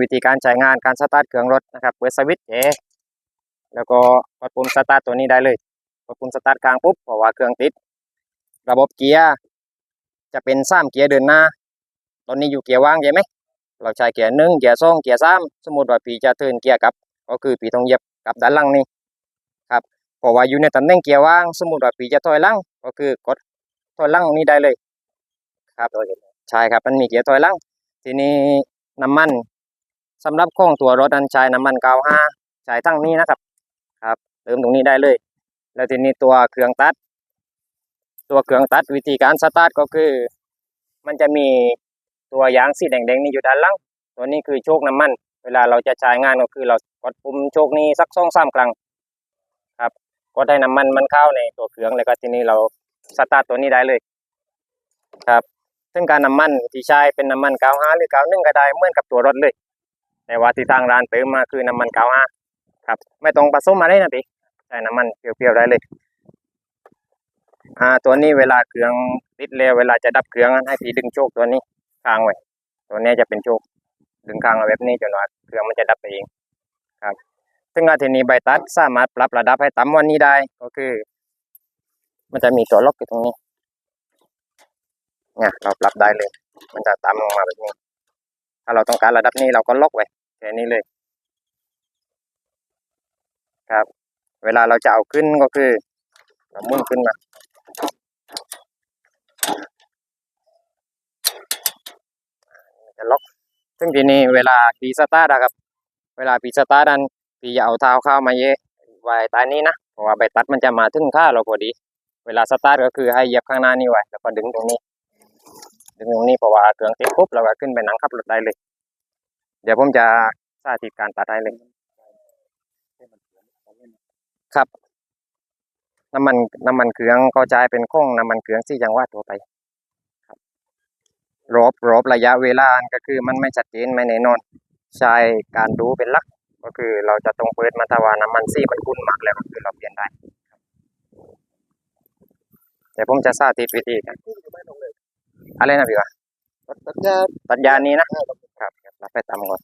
วิธีการใช้งานการสตาร์ทเครื่องรถนะครับเปิดสวิตช์เอแล้วก็กดปุ่มสตาร์ทตัวนี้ได้เลยกดปุ่มสตาร์ทค้างปุ๊บเพราะว่าเครื่องติด ระบบเกียร์จะเป็นสามเกียร์เดินหน้า ตอนนี้อยู่เกียร์ว่างใช่ไหมเราใช้เกียร์หนึ่งเกียร์สองเกียร์สามสมมติว่าปีจะเทินเกียร์กลับ ก็คือปีต้องเหยียบกลับด้านหลังนี่ครับเพราะว่าอยู่ในตำแหน่งเกียร์ว่าง สมมติว่าปีจะถอยหลังก็คือกดถอยหลังนี้ได้เลย ครับใช่ครับมันมีเกียร์ถอยหลังทีนี้น้ำมัน สำหรับของตัวรถนั้นใช้น้ำมันเก้าห้าใช้ทั้งนี้นะครับ ครับเติมตรงนี้ได้เลย แล้วทีนี้ตัวเครื่องตัด ตัวเครื่องตัดวิธีการสตาร์ทก็คือ มันจะมีตัวยางสีแดงๆนี่อยู่ด้านล่างตัวนี้คือโชคน้ำมัน เวลาเราจะใช้งานก็คือเรากดปุ่มโชคนี้สักสองสามครั้งครับกดให้น้ำมันมันเข้าในตัวเครื่องแล้วก็ทีนี้เราสตาร์ทตัวนี้ได้เลย ครับซึ่งการน้ำมันที่ใช้เป็นน้ำมันเก้าห้าหรือเก้าหนึ่งก็ได้เหมือนกับตัวรถเลย แต่ว่าที่ทางร้านเติมมาคือน้ำมันเก้าห้าครับ ไม่ต้องผสมอะไรนะพี่ใช้น้ำมันเปรี้ยวๆได้เลยอ่าตัวนี้เวลาเครื่องติดแล้วเวลาจะดับเครื่องให้พี่ดึงโชคตัวนี้ค้างไว้ตัวนี้จะเป็นโชคดึงค้างเอาแบบนี้จนว่าเครื่องมันจะดับเองครับ ซึ่งอาทีนี้ใบตัดสามารถปรับระดับให้ต่ำวันนี้ได้ก็คือ มันจะมีตัวล็อกอยู่ตรงนี้เนี่ยเราปรับได้เลย มันจะตามลงมาแบบนี้ ถ้าเราต้องการระดับนี้เราก็ล็อกไว้ แค่นี้เลย ครับ เวลาเราจะเอาขึ้นก็คือเราหมุนขึ้นมาจะล็อก ซึ่งทีนี้เวลาปีสตาร์ทอะครับ เวลาปีสตาร์ทนั้นปีอย่าเอาเท้าเข้ามาเยะไว้ใต้นี้นะเพราะว่าใบตัดมันจะมาถึงข้าเราพอดี เวลาสตาร์ทก็คือให้เหยียบข้างหน้านี่ไว้แล้วก็ดึงตรงนี้ ดึงตรงนี้เพราะว่าเครื่องติดปุ๊บเราก็ขึ้นไปนั่งขับรถได้เลย เดี๋ยวผมจะสาธิตการตัดให้เลยครับ น้ำมันน้ำมันเครื่องก็จะเป็นข้องน้ำมันเครื่องที่ยังว่าตัวไปครับรอบรอบระยะเวลาก็คือมันไม่ชัดเจนไม่แน่นอนใช้การดูเป็นหลัก ก็คือเราจะต้องเปิดมาถ้าว่าน้ำมันซี่มันขุ่นมากแล้วก็คือเราเปลี่ยนได้ครับเดี๋ยวผมจะสาธิตวิธีกันอะไรนะพี่วะตัดยาตัดยานี้นะ ครั